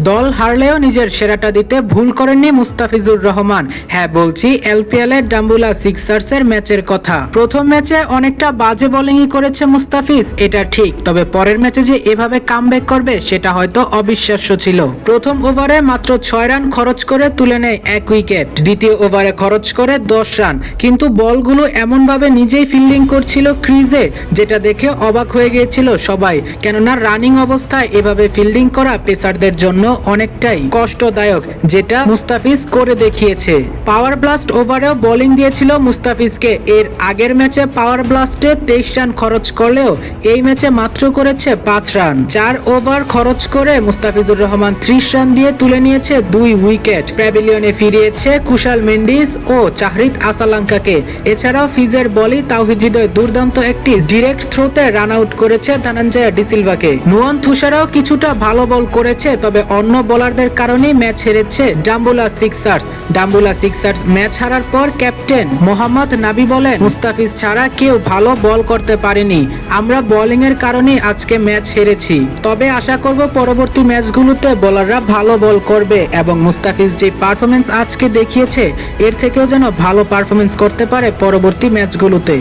দল হারলেও নিজের সেরাটা দিতে ভুল করেননি মুস্তাফিজুর রহমান। হ্যাঁ বলছি এলপিএল এর ডাম্বুলা সিক্সার্সের ম্যাচের কথা। প্রথম ম্যাচে অনেকটা বাজে বোলিংই করেছে মুস্তাফিজ, এটা ঠিক। তবে পরের ম্যাচে যে এভাবে কামব্যাক করবে, সেটা হয়তো অবিশ্বাস্য ছিল। প্রথম ওভারে মাত্র ছয় রান খরচ করে তুলে নেয় এক উইকেট। দ্বিতীয় ওভারে খরচ করে দশ রান। কিন্তু বলগুলো এমনভাবে নিজেই ফিল্ডিং করছিল ক্রিজে, যেটা দেখে অবাক হয়ে গিয়েছিল সবাই। কেননা রানিং অবস্থায় এভাবে ফিল্ডিং করা পেসারদের জন্য অনেকটাই কষ্টদায়ক, যেটা মুস্তাফিজ করে দেখিয়েছে। পাওয়ার ব্লাস্ট ওভারেও বোলিং দিয়েছিল মুস্তাফিজকে। এর আগের ম্যাচে পাওয়ার ব্লাস্টে তেইশ রান খরচ করলেও এই ম্যাচে মাত্র করেছে পাঁচ রান। চার ওভার খরচ করে মুস্তাফিজুর রহমান ত্রিশ রান দিয়ে তুলে নিয়েছে দুই উইকেট। প্যাভিলিয়নে ফিরিয়েছে কুশাল মেন্ডিস ও চাহরিদ আসালাঙ্কাকে। এছাড়াও ফিজের বলই তাওহিদ হৃদয় দুর্দান্ত একটি ডিরেক্ট থ্রোতে রান আউট করেছে ধনঞ্জয় ডিসিলভাকে নুয়ান তুষারাও কিছুটা ভালো বল করেছে, তবে অন্য বোলারদের কারণেই ম্যাচ হেরেছে Dambulla Sixers. Dambulla Sixers match হারার পর ক্যাপ্টেন মোহাম্মদ নাবি বলেন, মুস্তাফিজ ছাড়া কেউ ভালো বল করতে পারেনি। আমরা বোলিং এর কারণেই আজকে ম্যাচ হেরেছি। তবে আশা করব পরবর্তী ম্যাচগুলোতে বোলাররা ভালো বল করবে এবং মুস্তাফিজ যে পারফরমেন্স আজকে দেখিয়েছে, এর থেকেও যেন ভালো পারফরমেন্স করতে পারে পরবর্তী ম্যাচগুলোতে।